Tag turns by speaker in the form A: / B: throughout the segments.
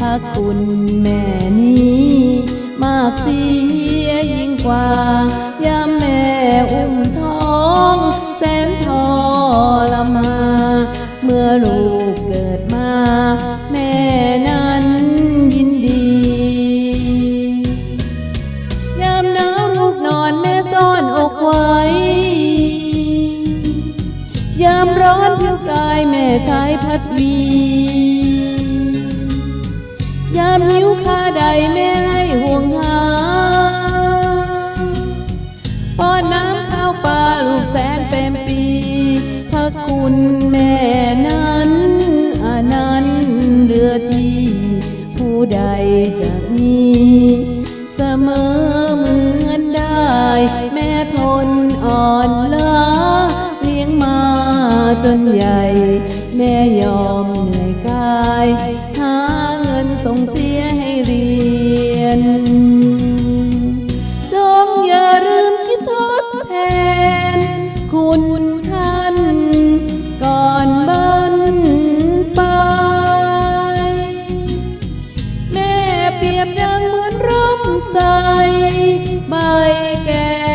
A: พระคุณแม่นี้ มากเสียยิ่งกว่ายามแม่อุ้มท้องแสนทรมา เมื่อลูกเกิดมา แม่นั้นยินดี ยามหนาวลูกนอนแม่ซ่อนอกไว้ ยามร้อนผิวกายแม่ใช้พัดวีามหิวข้าใดแม่ให้ห่วงหาป้อนน้ำข้าวปลาลูกแสนเป็นปีพระคุณแม่นั้นอานันต์เรือที่ผู้ใดจะมี เสมอเหมือนได้ แม่ทนอ่อนล้าเลี้ยงมาจนใหญ่ แม่ยอมเหนื่อยกาย ส่งเสียให้เรียน จงอย่าลืมคิดทดแทน คุณท่านก่อนบันไป แม่เปรียบดังเหมือนร่มใสใบแก่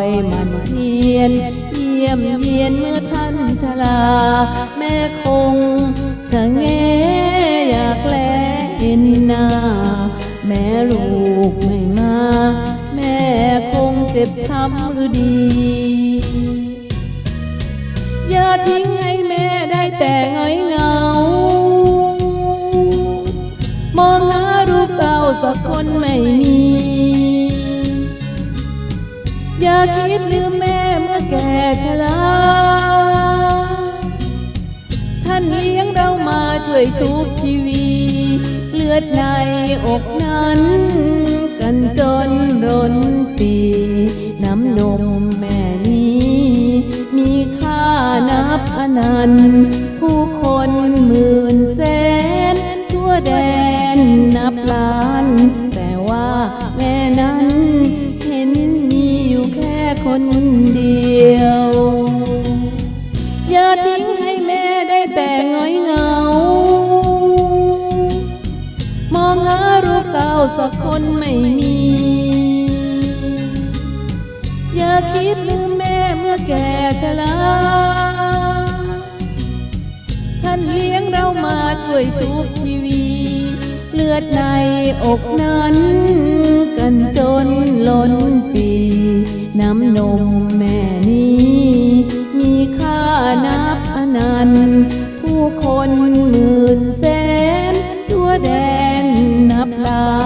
A: อยมันเพียน เยี่ยมเยียนเมื่อท่านชราแม่คงชะแงอยากแลเห็นหน้า แม่ลูกไม่มา แม่คงเจ็บช้ำหรือดี อย่าทิ้งให้แม่ได้แต่เงอยเงามองหารูปเก่าสักคนไม่ ยชุบชีวีเลือดในอกนั้น กันจนร้นปีน้ำนมแม่นี้ มีค่านับอนันต์ผู้คนหมื่นแสน ทั่วแดนนับล้าน แต่ว่าแม่นั้น เห็นมีอยู่แค่คนเดียว คนไม่มี อย่าคิดลืมแม่เมื่อแก่ชราท่านเลี้ยงเรามาช่วยชุบชีวีเลือดในอกนั้น กันจนล้นปี น้ำนมแม่นี้ มีค่านับอนันต์ผู้คนหมื่นแสนทั่วแดนนับล้าน